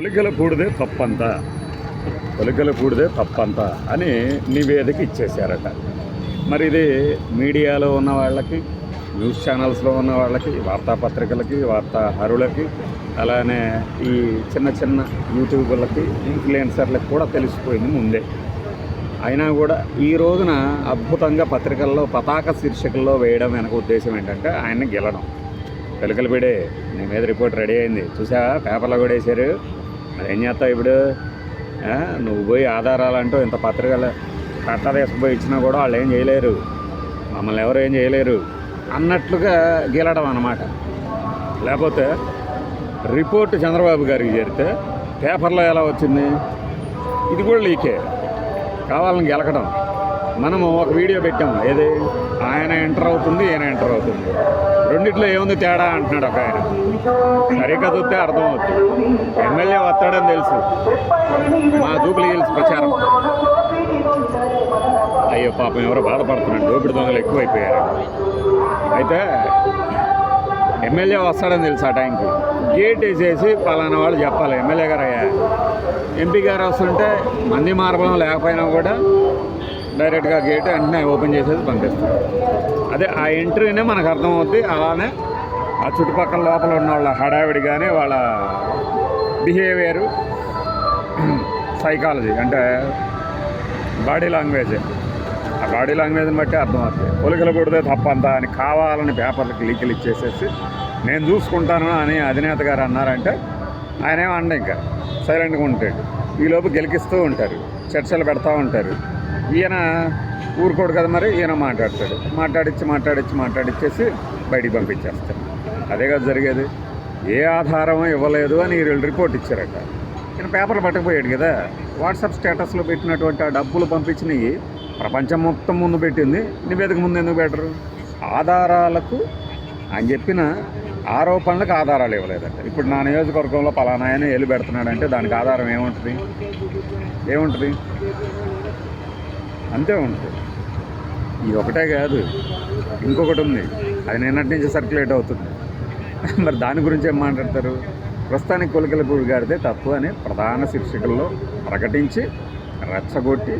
పొలికల కూడదే తప్పంతా. పొలికల కూడదే తప్పంతా అని నివేదిక ఇచ్చేశారట. మరి ఇది మీడియాలో ఉన్న వాళ్ళకి న్యూస్ ఛానల్స్లో ఉన్న వాళ్ళకి వార్తాపత్రికలకి వార్తాహరులకి అలానే ఈ చిన్న చిన్న యూట్యూబర్లకి ఇన్ఫ్లుయెన్సర్లకు కూడా తెలిసిపోయింది ముందే. అయినా కూడా ఈ రోజున అద్భుతంగా పత్రికల్లో పతాక శీర్షికల్లో వేయడం వెనక ఉద్దేశం ఏంటంటే ఆయన్ని గెలడం. పిలకలపీడే నీ మీద రిపోర్ట్ రెడీ అయింది. చూసా పేపర్లో కూడా వేశారు. అదేం ఏం చేస్తావు ఇప్పుడు? నువ్వు పోయి ఆధారాలంటూ ఇంత పత్రికలు కట్ట తీసుకుపోయి ఇచ్చినా కూడా వాళ్ళు ఏం చేయలేరు. మమ్మల్ని ఎవరు ఏం చేయలేరు. అన్నట్లుగా గెలడం అన్నమాట. లేకపోతే రిపోర్ట్ చంద్రబాబు గారికి చేరితే పేపర్లో ఎలా వచ్చింది? ఇది కూడా లీకే. కావాలని గెలకడం. మనము ఒక వీడియో పెట్టాము. ఏది? ఆయన ఎంటర్ అవుతుంది ఈయన ఎంటర్ అవుతుంది. రెండిట్లో ఏముంది తేడా అంటున్నాడు ఒక ఆయన. సరిగ్గా చూస్తే అర్థమవుతుంది. ఎమ్మెల్యే వస్తాడని తెలుసు. మా జూబ్లీ హిల్స్ ప్రచారం. అయ్యో పాపం ఎవరో బాధపడుతున్నాడు దోపిడి దొంగలు ఎక్కువైపోయారు. అయితే ఎమ్మెల్యే వస్తాడని తెలుసు ఆ టైంకి. గేట్ వేసేసి పలానా వాళ్ళు చెప్పాలి. ఎమ్మెల్యే గారు అయ్యా ఎంపీ గారు వస్తుంటే మంది మార్గం లేకపోయినా కూడా డైరెక్ట్గా గేట్ వెంటనే ఓపెన్ చేసేసి పంపిస్తారు. అదే ఆ ఎంట్రీనే మనకు అర్థమవుద్ది. అలానే ఆ చుట్టుపక్కల లోపల ఉన్న వాళ్ళ హడావిడి కానీ వాళ్ళ బిహేవియరు సైకాలజీ అంటే బాడీ లాంగ్వేజ్. ఆ బాడీ లాంగ్వేజ్ని బట్టి అర్థమవుతుంది పొలికలు కొడితే తప్పంతా అని కావాలని పేపర్లకు లీకులు ఇచ్చేసేసి నేను చూసుకుంటాను అని అధినేత గారు అన్నారంటే ఆయన ఏమన్నా ఇంకా. సైలెంట్గా ఉంటాడు. ఈలోపు గెలికిస్తూ ఉంటారు. చర్చలు పెడతా ఉంటారు. ఈయన ఊరుకోడు కదా మరి ఈయన మాట్లాడతాడు. మాట్లాడిచ్చి మాట్లాడించి మాట్లాడిచ్చేసి బయటికి పంపించేస్తాడు. అదే కదా జరిగేది. ఏ ఆధారం ఇవ్వలేదు అని వీళ్ళు రిపోర్ట్ ఇచ్చారట. ఈయన పేపర్లు పట్టకపోయాడు కదా. వాట్సాప్ స్టేటస్లో పెట్టినటువంటి ఆ డబ్బులు పంపించినవి ప్రపంచం మొత్తం ముందు పెట్టింది. నివేదిక ముందు ఎందుకు పెట్టరు? ఆధారాలకు ఆయన చెప్పిన ఆరోపణలకు ఆధారాలు ఇవ్వలేదంట. ఇప్పుడు నా నియోజకవర్గంలో పలానా ఆయన ఏలు పెడుతున్నాడంటే దానికి ఆధారం ఏముంటుంది? ఏముంటుంది? అంతే ఉంటుంది. ఇది ఒకటే కాదు ఇంకొకటి ఉంది. అది నిన్నటి నుంచి సర్క్యులేట్ అవుతుంది. మరి దాని గురించి ఏం మాట్లాడతారు? ప్రస్తుతానికి కొలికలపూడి గారిదే తప్పు అని ప్రధాన శీర్షికల్లో ప్రకటించి రెచ్చగొట్టి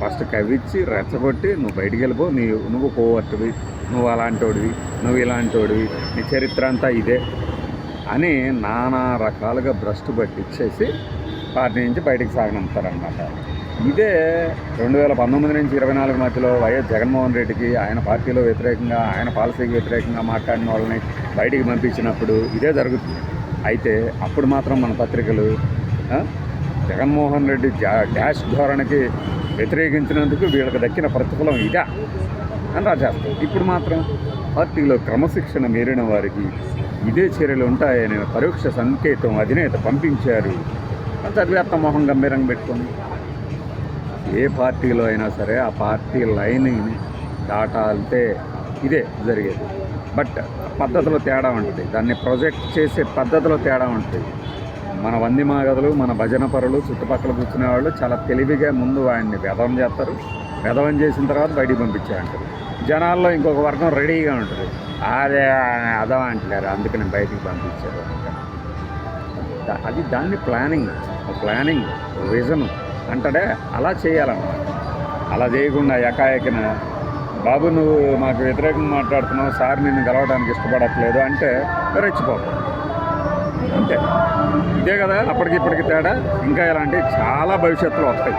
ఫస్ట్ కవిచ్చి రెచ్చగొట్టి నువ్వు బయటికి వెళ్ళిపో నీ నువ్వు కోవర్టువి నువ్వు అలాంటోడివి నువ్వు ఇలాంటోడివి నీ చరిత్ర అంతా ఇదే అని నానా రకాలుగా భ్రష్టు పట్టించేసి పార్టీ నుంచి బయటికి సాగనంపుతారనమాట ఇదే రెండు వేల పంతొమ్మిది నుంచి ఇరవై నాలుగు మధ్యలో వైఎస్ జగన్మోహన్ రెడ్డికి ఆయన పార్టీలో వ్యతిరేకంగా ఆయన పాలసీకి వ్యతిరేకంగా మాట్లాడిన వాళ్ళని బయటికి పంపించినప్పుడు ఇదే జరుగుతుంది. అయితే అప్పుడు మాత్రం మన పత్రికలు జగన్మోహన్ రెడ్డి డాష్ ధోరణికి వ్యతిరేకించినందుకు వీళ్ళకి దక్కిన ప్రతిఫలం ఇదా అని రాసేస్తాం ఇప్పుడు మాత్రం పార్టీలో క్రమశిక్షణ మీరిన వారికి ఇదే చర్యలు ఉంటాయని పరోక్ష సంకేతం అధినేత పంపించారు. అని చదివేస్తాం మొహం గంభీరంగా పెట్టుకోండి ఏ పార్టీలో అయినా సరే ఆ పార్టీ లైనింగ్ని దాటాలితే ఇదే జరిగేది. బట్ పద్ధతిలో తేడా ఉంటుంది. దాన్ని ప్రొజెక్ట్ చేసే పద్ధతిలో తేడా ఉంటుంది. మన వంది మాగదులు మన భజన పరులు చుట్టుపక్కల కూర్చునే వాళ్ళు చాలా తెలివిగా ముందు ఆయన్ని వ్యధం చేస్తారు. వెధవం చేసిన తర్వాత బయటికి పంపించారంటారు జనాల్లో ఇంకొక వర్గం రెడీగా ఉంటుంది. అదే అదం అంటారు అందుకని బయటికి పంపించారు అది దాన్ని ప్లానింగ్. ప్లానింగ్ విజను అంటాడే అలా చేయాలన్నమాట. అలా చేయకుండా ఎకాయకిన బాబు నువ్వు మాకు వ్యతిరేకంగా మాట్లాడుతున్నావు సార్ నిన్ను గెలవడానికి ఇష్టపడట్లేదు అంటే రెచ్చిపోతావు అంతే. ఇదే కదా అప్పటికి ఇప్పటికి తేడా. ఇంకా ఇలాంటివి చాలా భవిష్యత్తులో వస్తాయి.